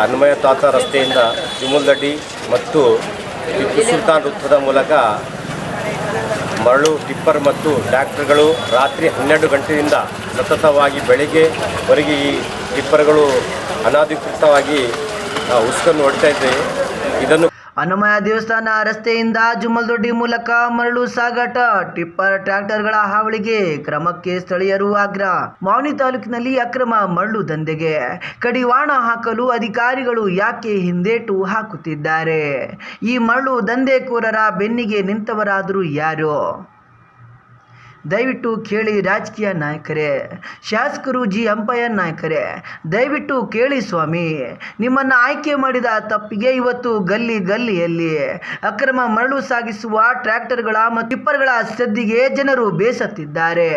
ಹನುಮಯ ತಾತ ರಸ್ತೆಯಿಂದ ಜುಮುಲ್ದಡ್ಡಿ ಮತ್ತು ಟಿಪ್ಪು ಸುಲ್ತಾನ್ ವೃತ್ತದ ಮೂಲಕ ಮರಳು, ಟಿಪ್ಪರ್ ಮತ್ತು ಟ್ರ್ಯಾಕ್ಟರ್ಗಳು ರಾತ್ರಿ ಹನ್ನೆರಡು ಗಂಟೆಯಿಂದ ಸತತವಾಗಿ ಬೆಳಿಗ್ಗೆವರೆಗೆ ಈ ಟಿಪ್ಪರ್ಗಳು ಅನಧಿಕೃತವಾಗಿ ಉಸುಕನ್ನು ಹೊಡಿತಾ ಇದ್ದೇವೆ ಇದನ್ನು ಅನ್ನಮಯ ದೇವಸ್ಥಾನ ರಸ್ತೆಯಿಂದ ಜುಮ್ಮಲ್ದೊಡ್ಡಿ ಮೂಲಕ ಮರಳು ಸಾಗಾಟ. ಟಿಪ್ಪರ್ ಟ್ರ್ಯಾಕ್ಟರ್ಗಳ ಹಾವಳಿಗೆ ಕ್ರಮಕ್ಕೆ ಸ್ಥಳೀಯರು ಆಗ್ರಹ ಮಾವನಿ ತಾಲೂಕಿನಲ್ಲಿ ಅಕ್ರಮ ಮರಳು ದಂಧೆಗೆ. ಕಡಿವಾಣ ಹಾಕಲು ಅಧಿಕಾರಿಗಳು ಯಾಕೆ ಹಿಂದೇಟು ಹಾಕುತ್ತಿದ್ದಾರೆ? ಈ ಮರಳು ದಂಧೆಕೋರರ ಬೆನ್ನಿಗೆ ನಿಂತವರಾದರೂ ಯಾರು? ದಯವಿಟ್ಟು ಕೇಳಿ ರಾಜಕೀಯ ನಾಯಕರೇ, ಶಾಸಕರು ಜಿ. ಅಂಪಯ್ಯ ನಾಯಕರೇ, ದಯವಿಟ್ಟು ಕೇಳಿ ಸ್ವಾಮಿ, ನಿಮ್ಮನ್ನು ಆಯ್ಕೆ ಮಾಡಿದ ತಪ್ಪಿಗೆ ಇವತ್ತು ಗಲ್ಲಿ ಗಲ್ಲಿಯಲ್ಲಿ ಅಕ್ರಮ ಮರಳು ಸಾಗಿಸುವ ಟ್ರ್ಯಾಕ್ಟರ್ಗಳ ಮತ್ತು ಟಿಪ್ಪರ್ಗಳ ಸದ್ದಿಗೆ ಜನರು ಬೇಸತ್ತಿದ್ದಾರೆ.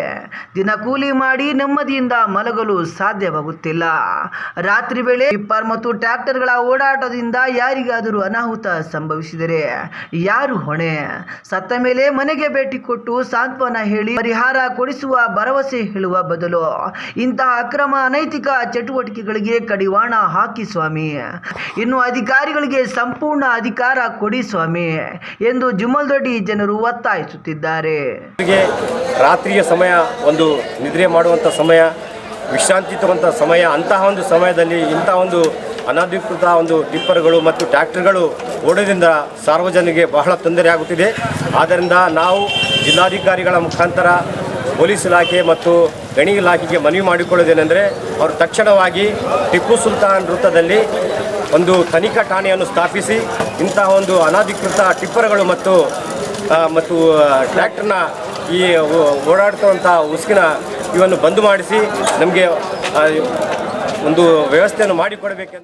ದಿನ ಕೂಲಿ ಮಾಡಿ ನೆಮ್ಮದಿಯಿಂದ ಮಲಗಲು ಸಾಧ್ಯವಾಗುತ್ತಿಲ್ಲ. ರಾತ್ರಿ ವೇಳೆ ಟಿಪ್ಪರ್ ಮತ್ತು ಟ್ರ್ಯಾಕ್ಟರ್ಗಳ ಓಡಾಟದಿಂದ ಯಾರಿಗಾದರೂ ಅನಾಹುತ ಸಂಭವಿಸಿದರೆ ಯಾರು ಹೊಣೆ? ಸತ್ತ ಮೇಲೆ ಮನೆಗೆ ಭೇಟಿ ಕೊಟ್ಟು ಸಾಂತ್ವನ ಹೇಳಿ ಪರಿಹಾರ ಕೊಡಿಸುವ ಭರವಸೆ ಹೇಳುವ ಬದಲು ಇಂತಹ ಅಕ್ರಮ ಅನೈತಿಕ ಚಟುವಟಿಕೆಗಳಿಗೆ ಕಡಿವಾಣ ಹಾಕಿ ಸ್ವಾಮಿ. ಇನ್ನು ಅಧಿಕಾರಿಗಳಿಗೆ ಸಂಪೂರ್ಣ ಅಧಿಕಾರ ಕೊಡಿ ಸ್ವಾಮಿ ಎಂದು ಜುಮಲ್ದೊಡ್ಡಿ ಜನರು ಒತ್ತಾಯಿಸುತ್ತಿದ್ದಾರೆ. ರಾತ್ರಿಯ ಸಮಯ, ಒಂದು ನಿದ್ರೆ ಮಾಡುವಂಥ ಸಮಯ, ವಿಶ್ರಾಂತಿ ತರುವಂಥ ಸಮಯ, ಅಂತಹ ಒಂದು ಸಮಯದಲ್ಲಿ ಇಂತಹ ಒಂದು ಅನಧಿಕೃತ ಒಂದು ಟಿಪ್ಪರ್ಗಳು ಮತ್ತು ಟ್ರ್ಯಾಕ್ಟರ್ಗಳು ಓಡೋದ್ರಿಂದ ಸಾರ್ವಜನಿಕರಿಗೆ ಬಹಳ ತೊಂದರೆ ಆಗುತ್ತಿದೆ. ಆದ್ದರಿಂದ ನಾವು ಜಿಲ್ಲಾಧಿಕಾರಿಗಳ ಮುಖಾಂತರ ಪೊಲೀಸ್ ಇಲಾಖೆ ಮತ್ತು ಗಣಿ ಇಲಾಖೆಗೆ ಮನವಿ ಮಾಡಿಕೊಳ್ಳೋದೇನೆಂದರೆ ಅವರು ತಕ್ಷಣವಾಗಿ ಟಿಪ್ಪು ಸುಲ್ತಾನ್ ವೃತ್ತದಲ್ಲಿ ಒಂದು ತನಿಖಾ ಠಾಣೆಯನ್ನು ಸ್ಥಾಪಿಸಿ ಇಂತಹ ಒಂದು ಅನಧಿಕೃತ ಟಿಪ್ಪರ್ಗಳು ಮತ್ತು ಮತ್ತು ಟ್ರ್ಯಾಕ್ಟರ್ನ ಈ ಓಡಾಡ್ತವಂಥ ಉಸುಕಿನ ಇವನ್ನು ಬಂದ್ ಮಾಡಿಸಿ ನಮಗೆ ಒಂದು ವ್ಯವಸ್ಥೆಯನ್ನು ಮಾಡಿಕೊಡಬೇಕೆಂದು